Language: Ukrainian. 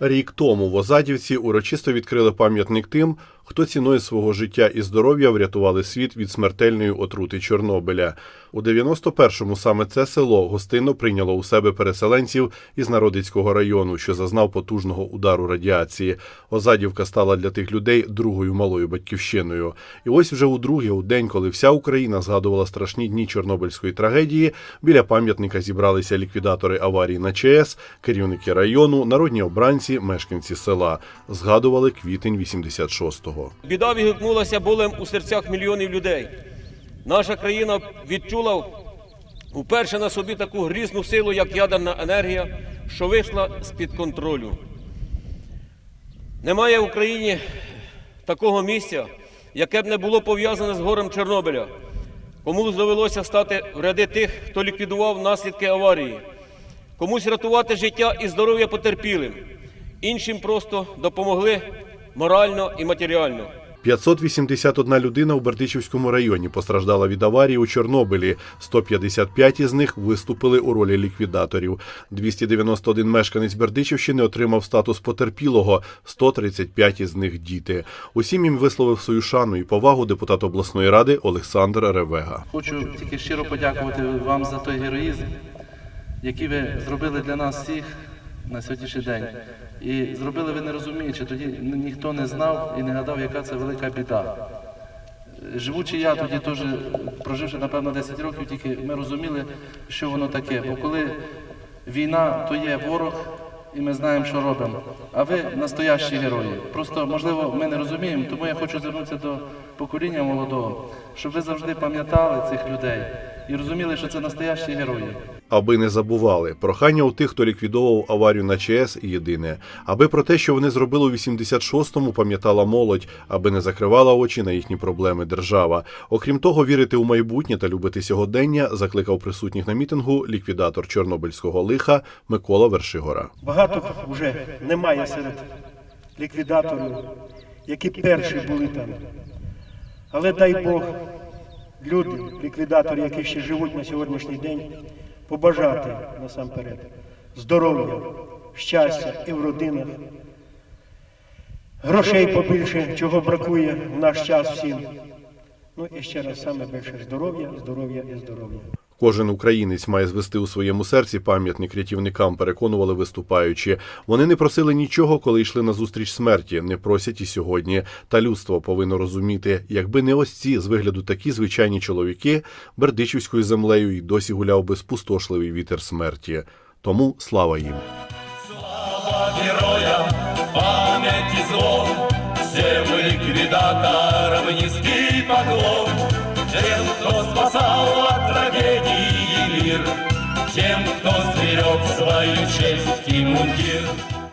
Рік тому в Озадівці урочисто відкрили пам'ятник тим, хто ціною свого життя і здоров'я врятували світ від смертельної отрути Чорнобиля. У 91-му саме це село гостинно прийняло у себе переселенців із Народицького району, що зазнав потужного удару радіації. Озадівка стала для тих людей другою малою батьківщиною. І ось вже удруге, у день, коли вся Україна згадувала страшні дні Чорнобильської трагедії, біля пам'ятника зібралися ліквідатори аварії на ЧАЕС, керівники району, народні обранці, мешканці села. Згадували квітень 86-го. Біда відгукнулася болем у серцях мільйонів людей. Наша країна відчула вперше на собі таку грізну силу, як ядерна енергія, що вийшла з-під контролю. Немає в Україні такого місця, яке б не було пов'язане з горем Чорнобиля. Комусь довелося стати в ряди тих, хто ліквідував наслідки аварії, комусь рятувати життя і здоров'я потерпілим, іншим просто допомогли морально і матеріально. 581 людина у Бердичівському районі постраждала від аварії у Чорнобилі. 155 із них виступили у ролі ліквідаторів. 291 мешканець Бердичівщини отримав статус потерпілого, 135 із них діти. Усім їм висловив свою шану і повагу депутат обласної ради Олександр Ревега. Хочу тільки щиро подякувати вам за той героїзм, який ви зробили для нас всіх на сьогоднішній день. І зробили ви не розуміючи, тоді ніхто не знав і не гадав, яка це велика біда. Живучи я тоді теж, проживши напевно 10 років, тільки ми розуміли, що воно таке. Бо коли війна, то є ворог, і ми знаємо, що робимо. А ви настоящі герої. Просто, можливо, ми не розуміємо, тому я хочу звернутися до покоління молодого, щоб ви завжди пам'ятали цих людей і розуміли, що це настоящі герої. Аби не забували, прохання у тих, хто ліквідовував аварію на ЧАЕС, єдине. Аби про те, що вони зробили у 86-му, пам'ятала молодь, аби не закривала очі на їхні проблеми держава. Окрім того, вірити у майбутнє та любити сьогодення закликав присутніх на мітингу ліквідатор Чорнобильського лиха Микола Вершигора. Багато вже немає серед ліквідаторів, які перші були там. Але дай Бог, люди, ліквідатори, які ще живуть на сьогоднішній день, побажати насамперед здоров'я, щастя і в родинах, грошей побільше, чого бракує в наш час всім. Ну і ще раз саме більше здоров'я, здоров'я і здоров'я. Кожен українець має звести у своєму серці пам'ятник рятівникам, переконували виступаючі. Вони не просили нічого, коли йшли на зустріч смерті, не просять і сьогодні. Та людство повинно розуміти, якби не ось ці з вигляду такі звичайні чоловіки, бердичівською землею й досі гуляв би спустошливий вітер смерті. Тому слава їм. Слава героям, память и злом, всем ликвидаторам низкий поклон, спасал от трагедии мир, тем, кто сберег свою честь и мундир.